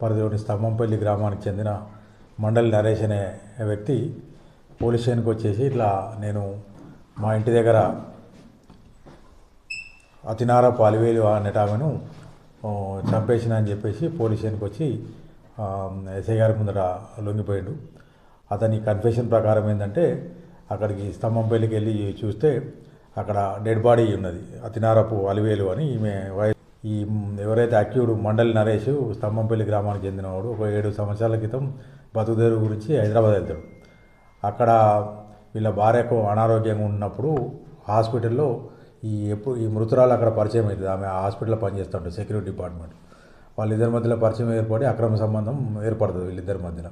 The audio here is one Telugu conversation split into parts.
పరిధిలోని స్తంభంపల్లి గ్రామానికి చెందిన మండలి నరేష్ అనే వ్యక్తి పోలీస్ స్టేషన్కి వచ్చేసి ఇట్లా నేను మా ఇంటి దగ్గర అతినారపు అలివేలు అనేట ఆమెను చంపేసిన అని చెప్పేసి పోలీస్ స్టేషన్కి వచ్చి ఎస్ఐ గారి ముందర లొంగిపోయాడు. అతని కన్ఫెషన్ ప్రకారం ఏంటంటే అక్కడికి స్తంభంపల్లికి వెళ్ళి చూస్తే అక్కడ డెడ్ బాడీ ఉన్నది. అతినారపు అలివేలు అని ఈమె వయ ఈ ఎవరైతే అక్యుడు మండలి నరేష్ స్తంభంపల్లి గ్రామానికి చెందినవాడు ఒక ఏడు సంవత్సరాల క్రితం బతుకుదేరు గురించి హైదరాబాద్ వెళ్తాడు. అక్కడ వీళ్ళ భార్యకు అనారోగ్యంగా ఉన్నప్పుడు హాస్పిటల్లో ఈ ఎప్పుడు ఈ మృతురాలు అక్కడ పరిచయం అవుతుంది. ఆమె హాస్పిటల్లో పనిచేస్తుంటారు సెక్యూరిటీ డిపార్ట్మెంట్. వాళ్ళిద్దరి మధ్యలో పరిచయం ఏర్పడి అక్రమ సంబంధం ఏర్పడుతుంది వీళ్ళిద్దరి మధ్యన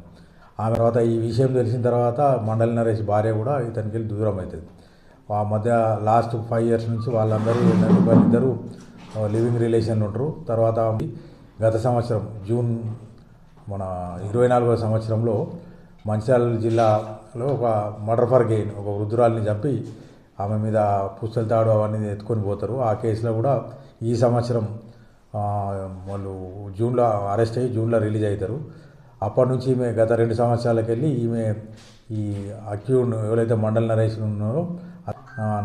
ఆమె తర్వాత ఈ విషయం తెలిసిన తర్వాత మండలి నరేష్ భార్య కూడా ఇతనికి వెళ్ళి దూరం అవుతుంది. ఆ మధ్య లాస్ట్ ఫైవ్ ఇయర్స్ నుంచి వాళ్ళందరూ వాళ్ళిద్దరూ లివింగ్ రిలేషన్ ఉంటారు తర్వాత గత సంవత్సరం జూన్ మన ఇరవై నాలుగో సంవత్సరంలో మంచిర్యాల జిల్లాలో ఒక మర్డర్ ఫర్ గెయిన్ ఒక వృద్ధురాలిని చంపి ఆమె మీద పుస్తలు తాడు అవన్నీ ఎత్తుకొని పోతారు. ఆ కేసులో కూడా ఈ సంవత్సరం వాళ్ళు జూన్లో అరెస్ట్ అయ్యి జూన్లో రిలీజ్ అవుతారు అప్పటి నుంచి ఈమె గత రెండు సంవత్సరాలకు వెళ్ళి ఈమె ఈ అక్యూడ్ ఎవరైతే మండల నరేషన్ ఉన్నారో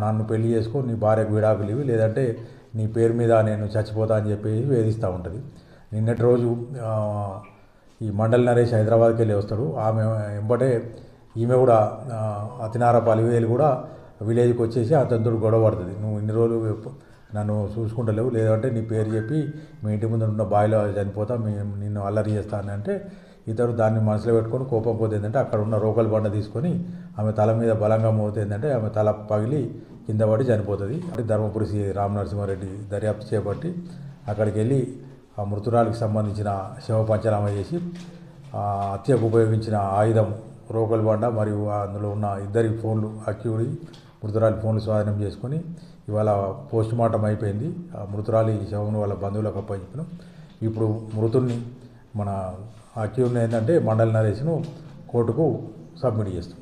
నన్ను పెళ్ళి చేసుకో నీ భార్యకు విడాకులు ఇవి లేదంటే నీ పేరు మీద నేను చచ్చిపోతా అని చెప్పి వేధిస్తూ ఉంటుంది. నిన్నటి రోజు ఈ మండల్ నరేష్ హైదరాబాద్కి వెళ్ళి వస్తాడు. ఆమె ఎంబటే ఈమె కూడా అతినార పలివేలు కూడా విలేజ్కి వచ్చేసి అతనితో గొడవ పడుతుంది. నువ్వు ఇన్ని రోజులు నన్ను చూసుకుంటలేవు. లేదంటే నీ పేరు చెప్పి మీ ఇంటి ముందు ఉన్న బాయిలో చనిపోతా మీ నిన్ను అల్లరి చేస్తాను అంటే ఇతడు దాన్ని మనసులో పెట్టుకొని కోపం పోతే ఏంటంటే అక్కడ ఉన్న రోకల్ బండ తీసుకొని ఆమె తల మీద బలంగా మోతే ఏంటంటే ఆమె తల పగిలి కింద పడి చనిపోతుంది. అంటే ధర్మపురి శ్రీ రామ నరసింహారెడ్డి దర్యాప్తు చేపట్టి అక్కడికి వెళ్ళి ఆ మృతురాలికి సంబంధించిన శవ పంచనామా చేసి హత్యకు ఉపయోగించిన ఆయుధం రోకల్ బండ మరియు అందులో ఉన్న ఇద్దరి ఫోన్లు అక్యూడి మృతురాలి ఫోన్లు స్వాధీనం చేసుకొని ఇవాళ పోస్ట్ మార్టం అయిపోయింది. ఆ మృతురాలి శవమును వాళ్ళ బంధువులకు అప్పచెప్పినాం ఇప్పుడు మృతుడిని మన అక్యూడిని ఏంటంటే మండలి నరేష్ను కోర్టుకు సబ్మిట్ చేస్తాం.